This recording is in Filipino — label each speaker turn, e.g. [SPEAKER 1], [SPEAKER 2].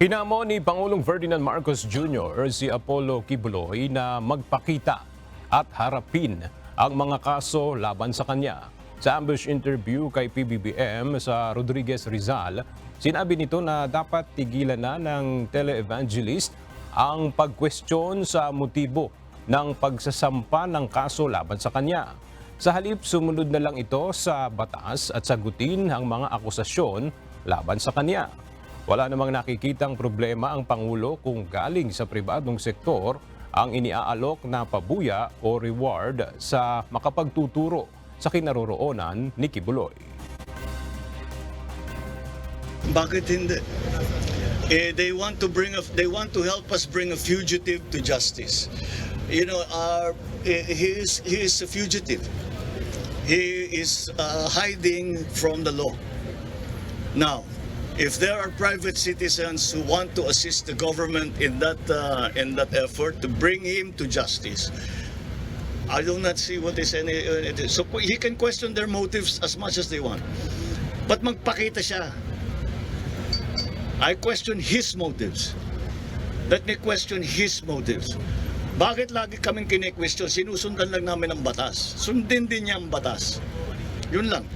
[SPEAKER 1] Hinamo ni Pangulong Ferdinand Marcos Jr. si Apollo Kibuloy na magpakita at harapin ang mga kaso laban sa kanya. Sa ambush interview kay PBBM sa Rodriguez Rizal, sinabi nito na dapat tigilan na ng televangelist ang pagkwestiyon sa motibo ng pagsasampa ng kaso laban sa kanya. Sa halip, sumunod na lang ito sa batas at sagutin ang mga akusasyon laban sa kanya. Wala namang nakikitang problema ang Pangulo kung galing sa pribadong sektor ang iniaalok na pabuya o reward sa makapagtuturo sa kinaroroonan ni Kibuloy.
[SPEAKER 2] Bakit hindi? Eh, they want to bring a, they want to help us bring a fugitive to justice. You know, our, he is he is a fugitive. He is uh, hiding from the law. Now, if there are private citizens who want to assist the government in that uh, in that effort to bring him to justice, I do not see what is any. Uh. So he can question their motives as much as they want, but magpakita siya. I question his motives. Let me question his motives. Bakit lagi kaming kine-question? Sinusundan lang namin ang batas. Sundin din niya ang batas. Yun lang.